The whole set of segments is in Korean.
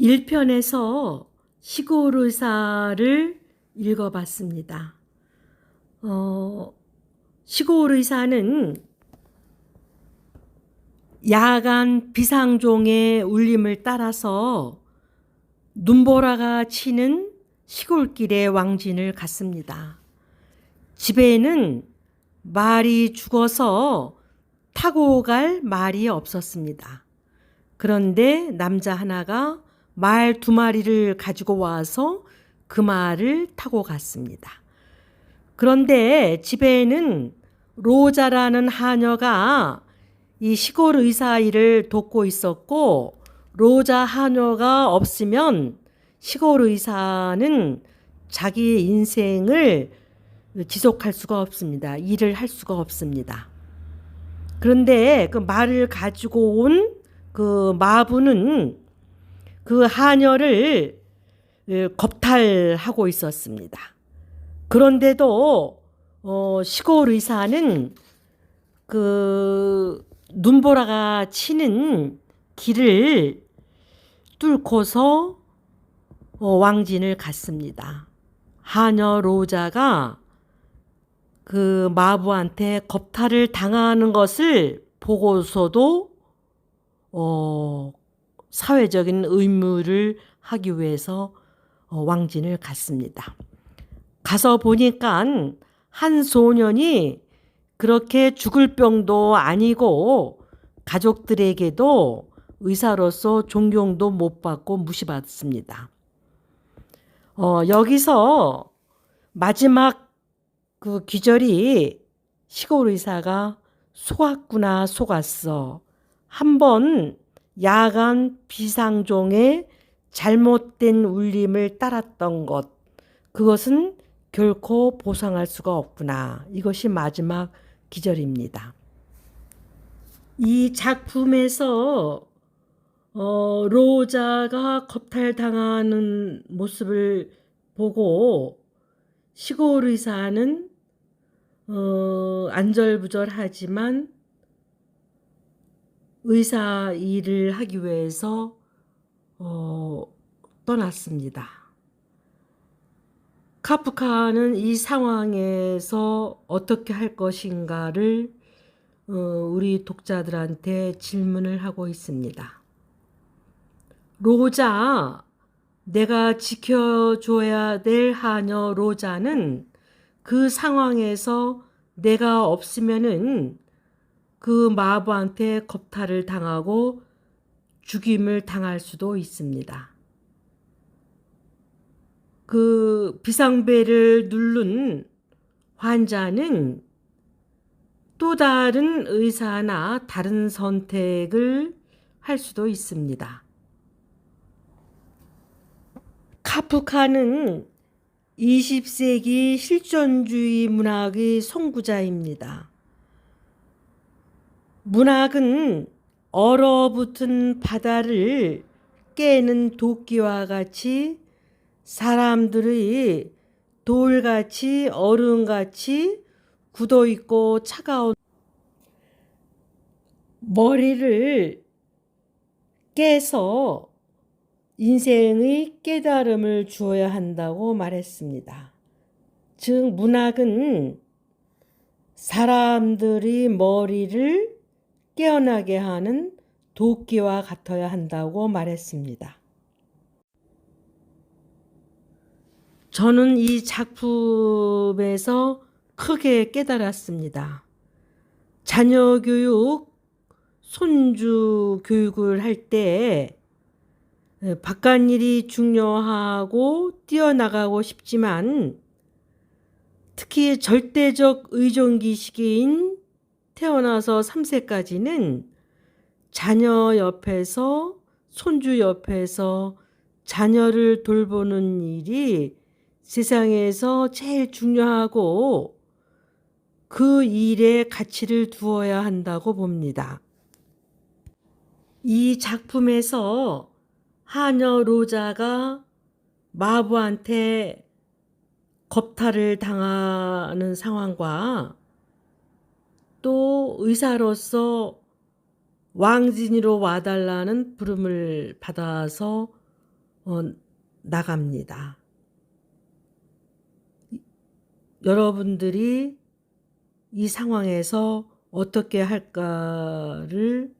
1편에서 시골 의사를 읽어봤습니다. 어, 시골 의사는 야간 비상종의 울림을 따라서 눈보라가 치는 시골길의 왕진을 갔습니다. 집에는 말이 죽어서 타고 갈 말이 없었습니다. 그런데 남자 하나가 말 두 마리를 가지고 와서 그 말을 타고 갔습니다. 그런데 집에는 로자라는 하녀가 이 시골 의사 일을 돕고 있었고 로자 하녀가 없으면 시골 의사는 자기 인생을 지속할 수가 없습니다. 일을 할 수가 없습니다. 그런데 그 말을 가지고 온 그 마부는 그 하녀를 겁탈하고 있었습니다. 그런데도 어, 시골 의사는 그 눈보라가 치는 길을 뚫고서 어, 왕진을 갔습니다. 하녀 로자가 그 마부한테 겁탈을 당하는 것을 보고서도 어, 사회적인 의무를 하기 위해서 어, 왕진을 갔습니다. 가서 보니까 한 소년이 그렇게 죽을 병도 아니고 가족들에게도 의사로서 존경도 못 받고 무시받습니다. 어, 여기서 마지막 그 귀절이 시골 의사가 속았구나 속았어. 한번 야간 비상종의 잘못된 울림을 따랐던 것, 그것은 결코 보상할 수가 없구나. 이것이 마지막 기절입니다. 이 작품에서 어, 로자가 겁탈당하는 모습을 보고 시골 의사는 어, 안절부절하지만 의사 일을 하기 위해서 어, 떠났습니다. 카프카는 이 상황에서 어떻게 할 것인가를 어, 우리 독자들한테 질문을 하고 있습니다. 로자, 내가 지켜줘야 될 하녀 로자는 그 상황에서 내가 없으면은 그 마부한테 겁탈을 당하고 죽임을 당할 수도 있습니다. 그 비상벨을 누른 환자는 또 다른 의사나 다른 선택을 할 수도 있습니다. 카프카는 20세기 실존주의 문학의 선구자입니다. 문학은 얼어붙은 바다를 깨는 도끼와 같이 사람들의 돌같이 얼음같이 굳어 있고 차가운 머리를 깨서 인생의 깨달음을 주어야 한다고 말했습니다. 즉, 문학은 사람들이 머리를 깨어나게 하는 도끼와 같아야 한다고 말했습니다. 저는 이 작품에서 크게 깨달았습니다. 자녀 교육, 손주 교육을 할 때 바깥일이 중요하고 뛰어나가고 싶지만 특히 절대적 의존기 시기인 태어나서 3세까지는 자녀 옆에서 손주 옆에서 자녀를 돌보는 일이 세상에서 제일 중요하고 그 일에 가치를 두어야 한다고 봅니다. 이 작품에서 하녀 로자가 마부한테 겁탈을 당하는 상황과 또 의사로서 왕진이로 와달라는 부름을 받아서 어, 나갑니다. 여러분들이 이 상황에서 어떻게 할까를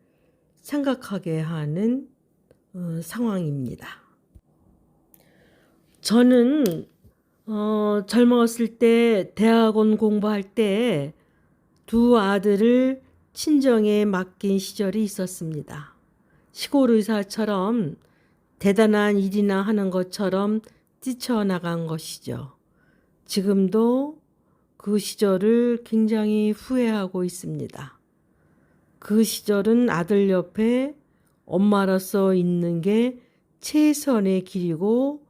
생각하게 하는 어, 상황입니다. 저는 어, 젊었을 때 대학원 공부할 때 두 아들을 친정에 맡긴 시절이 있었습니다. 시골 의사처럼 대단한 일이나 하는 것처럼 뛰쳐나간 것이죠. 지금도 그 시절을 굉장히 후회하고 있습니다. 그 시절은 아들 옆에 엄마로서 있는 게 최선의 길이고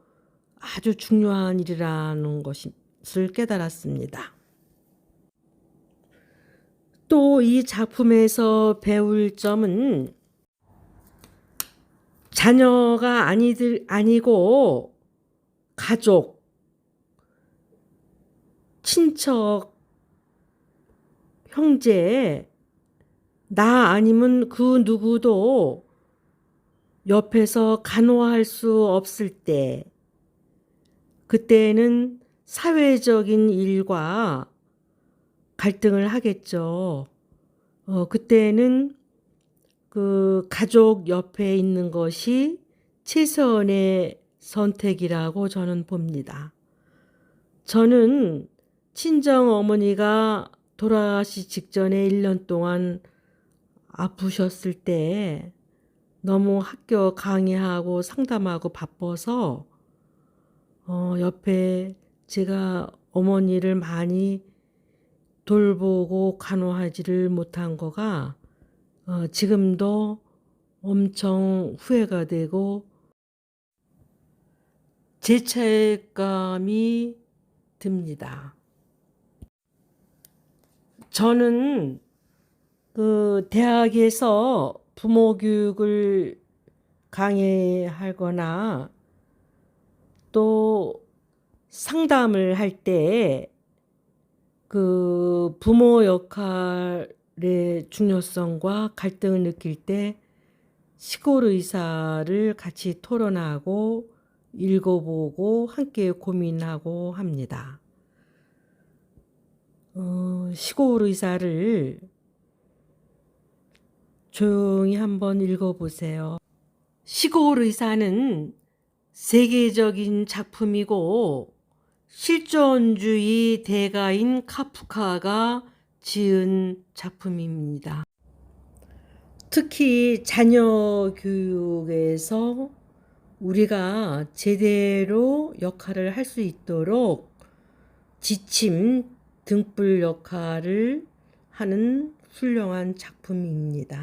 아주 중요한 일이라는 것을 깨달았습니다. 또 이 작품에서 배울 점은 자녀가 아니들 아니고 가족, 친척, 형제, 나 아니면 그 누구도 옆에서 간호할 수 없을 때, 그때는 사회적인 일과 갈등을 하겠죠. 어, 그때는 그 가족 옆에 있는 것이 최선의 선택이라고 저는 봅니다. 저는 친정 어머니가 돌아가시 직전에 1년 동안 아프셨을 때 너무 학교 강의하고 상담하고 바빠서 어, 옆에 제가 어머니를 많이 돌보고 간호하지를 못한 거가 어, 지금도 엄청 후회가 되고 죄책감이 듭니다. 저는 그 대학에서 부모 교육을 강의하거나 또 상담을 할 때 그 부모 역할의 중요성과 갈등을 느낄 때 시골 의사를 같이 토론하고 읽어보고 함께 고민하고 합니다. 어, 시골 의사를 조용히 한번 읽어보세요. 시골 의사는 세계적인 작품이고 실존주의 대가인 카프카가 지은 작품입니다. 특히 자녀 교육에서 우리가 제대로 역할을 할 수 있도록 지침 등불 역할을 하는 훌륭한 작품입니다.